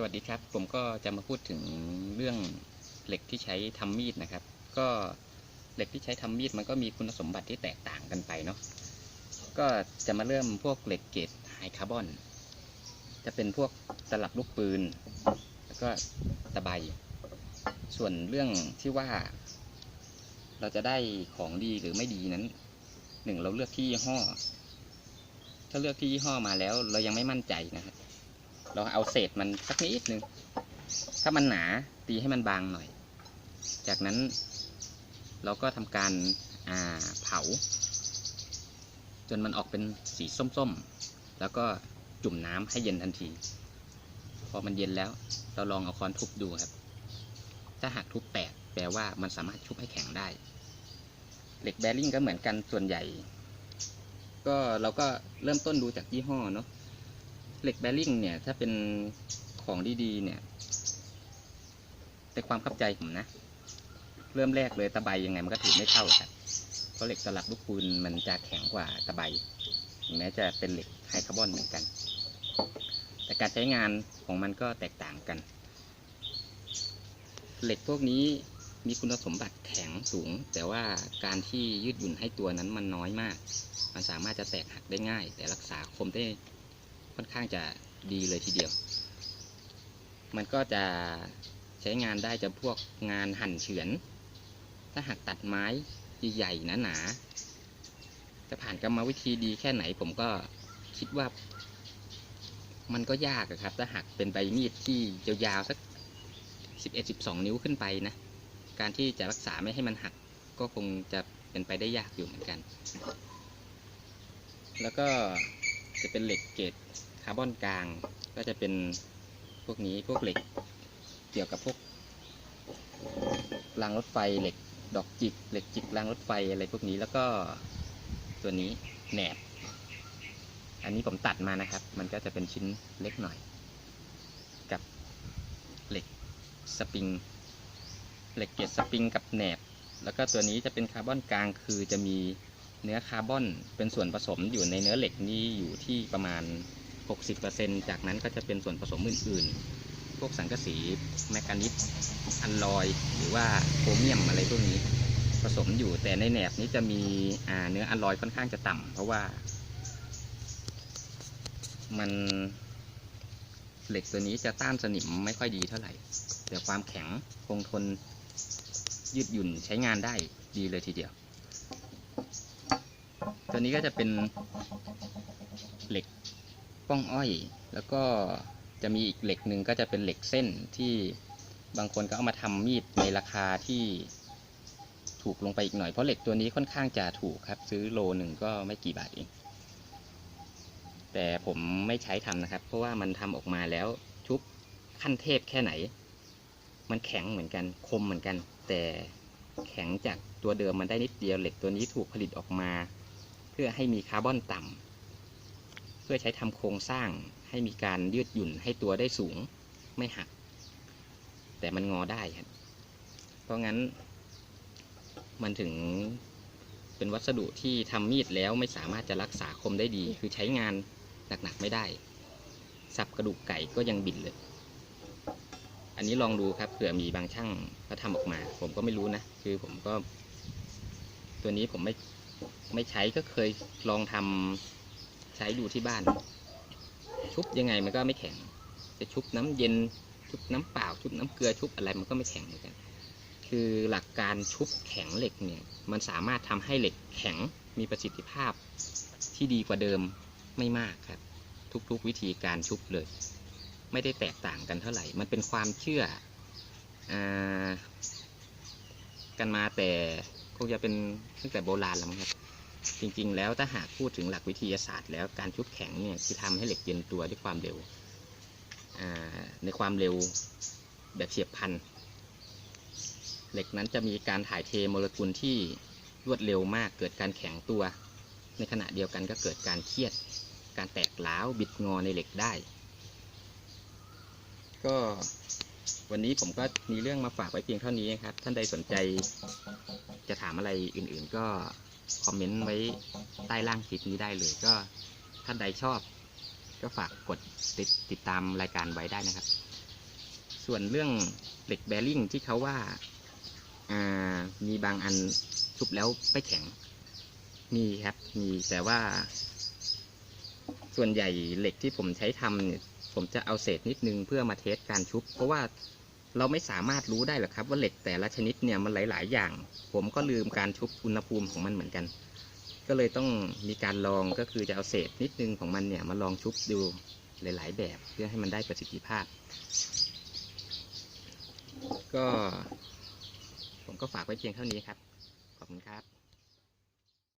สวัสดีครับ ผมก็จะมาพูดถึงเรื่องเหล็กที่ใช้ทำมีดนะครับ ก็เหล็กที่ใช้ทำมีดมันก็มีคุณสมบัติที่แตกต่างกันไปเนาะก็จะมาเริ่มพวกเหล็กเกรดไฮคาร์บอน จะเป็นพวกตลับลูกปืน แล้วก็ตะไบส่วนเรื่องที่ว่า เราจะได้ของดีหรือไม่ดีนั้นหนึ่งเราเลือกที่ยี่ห้อ ถ้าเลือกที่ยี่ห้อมาแล้ว เรายังไม่มั่นใจนะครับ เราเอาเศษมันสักนิดนึง ถ้ามันหนาตีให้มันบางหน่อย จากนั้นเราก็ทำการาเผา จนมันออกเป็นสีส้มๆ แล้วก็จุ่มน้ำให้เย็นทันที พอมันเย็นแล้ว เราลองเอาค้อนทุบดูครับ ถ้าหากทุบแตกแปลว่ามันสามารถชุบให้แข็งได้ เหล็กแบริ่งก็เหมือนกันส่วนใหญ่ ก็เราก็เริ่มต้นดูจากยี่ห้อเนาะ เหล็กแบริ่งเนี่ย ถ้าเป็นของดีๆ เนี่ยในความเข้าใจผมนะ เริ่มแรกเลยตะไบยังไงมันก็ถือไม่เข้าครับเพราะเหล็กสลับลูกปืนมันจะแข็งกว่าตะไบแม้จะเป็นเหล็กไฮคาร์บอนเหมือนกัน แต่การใช้งานของมันก็แตกต่างกัน เหล็กพวกนี้มีคุณสมบัติแข็งสูง แต่ว่าการที่ยืดหยุ่นให้ตัวนั้นมันน้อยมาก มันสามารถจะแตกหักได้ง่าย แต่รักษาคมได้ ค่อนข้างจะดีเลยทีเดียว มันก็จะใช้งานได้จะพวกงานหั่นเฉือน ถ้าหากตัดไม้ใหญ่ๆหนาๆจะผ่านกรรมวิธีดีแค่ไหน ผมก็คิดว่า มันก็ยากครับ ถ้าหากเป็นใบมีดที่ยาวๆสัก11-12นิ้วขึ้นไปนะ การที่จะรักษาไม่ให้มันหักก็คงจะเป็นไปได้ยากอยู่เหมือนกัน แล้วก็ จะเป็นเหล็กเกรดคาร์บอนกลาง ก็จะเป็นพวกนี้พวกเหล็กเกี่ยวกับพวกรางรถไฟเหล็กดอกจิกเหล็กจิกรางรถไฟอะไรพวกนี้แล้วก็ตัวนี้แหนบ อันนี้ผมตัดมานะครับ มันก็จะเป็นชิ้นเล็กหน่อย กับเหล็กสปริงเหล็กเกรดสปริงกับแหนบ แล้วก็ตัวนี้จะเป็นคาร์บอนกลางคือจะมี เนื้อคาร์บอนเป็นส่วนผสมอยู่ในเนื้อเหล็กนี้อยู่ที่ประมาณ 60%จากนั้นก็จะเป็นส่วนผสมอื่นๆ พวกสังกะสีแมกนิสอัลลอย หรือว่าโครเมียมอะไรพวกนี้ผสมอยู่แต่ในแหนบนี้จะมีเนื้ออัลลอยค่อนข้างจะต่ำเพราะว่า มันเหล็กตัวนี้จะต้านสนิมไม่ค่อยดีเท่าไหร่แต่ความแข็งคงทนยืดหยุ่นใช้งานได้ดีเลยทีเดียว ตัวนี้ก็จะเป็นเหล็กป้องอ้อย แล้วก็จะมีอีกเหล็กหนึ่งก็จะเป็นเหล็กเส้นที่บางคนก็เอามาทำมีดในราคาที่ถูกลงไปอีกหน่อย เพราะเหล็กตัวนี้ค่อนข้างจะถูกครับ ซื้อโลหนึ่งก็ไม่กี่บาทเอง แต่ผมไม่ใช้ทำนะครับ เพราะว่ามันทำออกมาแล้วชุบขั้นเทพแค่ไหน มันแข็งเหมือนกันคมเหมือนกัน แต่แข็งจากตัวเดิมมันได้นิดเดียวเหล็กตัวนี้ถูกผลิตออกมา พื่อให้มีคาร์บอนต่ำเพื่อใช้ทำโครงสร้างให้มีการยืดหยุ่นให้ตัวได้สูงไม่หัก แต่มันงอได้ครับ เพราะงั้น มันถึงเป็นวัสดุที่ทำมีดแล้วไม่สามารถจะรักษาคมได้ดี คือใช้งานหนักๆไม่ได้ สับกระดูกไก่ก็ยังบินเลย อันนี้ลองดูครับเผื่อมีบางช่างเขาทำออกมา ผมก็ไม่รู้นะ คือผมก็ ตัวนี้ผมไม่ ไม่ใช้ก็เคยลองทำใช้ดูที่บ้าน ชุบยังไงมันก็ไม่แข็ง จะชุบน้ำเย็นชุบน้ำเปล่าชุบน้ำเกลือชุบอะไรมันก็ไม่แข็งเหมือนกัน คือหลักการชุบแข็งเหล็กเนี่ย มันสามารถทำให้เหล็กแข็งมีประสิทธิภาพที่ดีกว่าเดิมไม่มากครับ ทุกๆวิธีการชุบเลย ไม่ได้แตกต่างกันเท่าไหร่ มันเป็นความเชื่ออกันมาแต่คงจะเป็นตั้งแต่โบราณแล้วมั้งครับ จริง ๆ แล้วถ้าหากพูดถึงหลักวิทยาศาสตร์แล้วการชุบแข็งเนี่ยคือทำให้เหล็กเย็นตัวด้วยความเร็วในความเร็วแบบเฉียบพลันเหล็กนั้นจะมีการถ่ายเทโมเลกุลที่รวดเร็วมากเกิดการแข็งตัว ในขณะเดียวกันก็เกิดการเครียด การแตกร้าวบิดงอในเหล็กได้ ก็วันนี้ผมก็มีเรื่องมาฝากไว้เพียงเท่านี้นะครับ ท่านใดสนใจจะถามอะไรอื่นๆก็ คอมเมนต์ไว้ใต้ล่างคลิปนี้ได้เลย ก็ท่านใดชอบ ก็ฝากกดติดติดตามรายการไว้ได้นะครับ ส่วนเรื่องเหล็กแบริ่งที่เขาว่าามีบางอันชุบแล้วไม่แข็ง มีครับ มีแต่ว่า ส่วนใหญ่เหล็กที่ผมใช้ทำเนี่ยผมจะเอาเศษนิดนึงเพื่อมาเทสการชุบ เพราะว่า เราไม่สามารถรู้ได้หรอกครับ ว่าเหล็กแต่ละชนิดเนี่ยมันหลาย ๆ อย่าง ผมก็ลืมการชุบอุณหภูมิของมันเหมือนกัน ก็เลยต้องมีการลองก็คือจะเอาเศษนิดนึงของมันเนี่ยมาลองชุบดูหลาย ๆ แบบเพื่อให้มันได้ประสิทธิภาพ ก็ ผมก็ฝากไว้เพียงเท่านี้ครับ ขอบคุณครับ